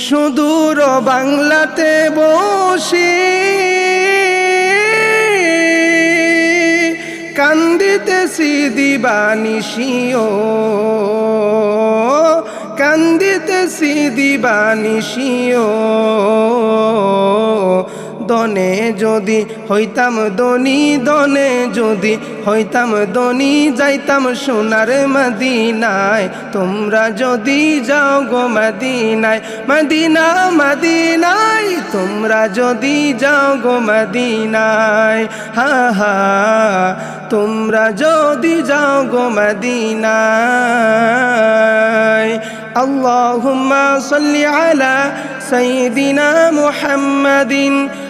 সুদূর বাংলাতে বসে। কান্দিতেছি দিবানিশিও কান্দিতেছি দিবানিশিও দনে যদি হইতাম দনি দনে যদি হইতাম দনি যাইতাম সোনার মদিনায় তোমরা যদি যাও গো মদিনায় মদিনা মদিনায় তোমরা যদি যাও গো মদিনায় হা হা তোমরা যদি যাও গো মদিনায় اللهم صل على سيدنا محمد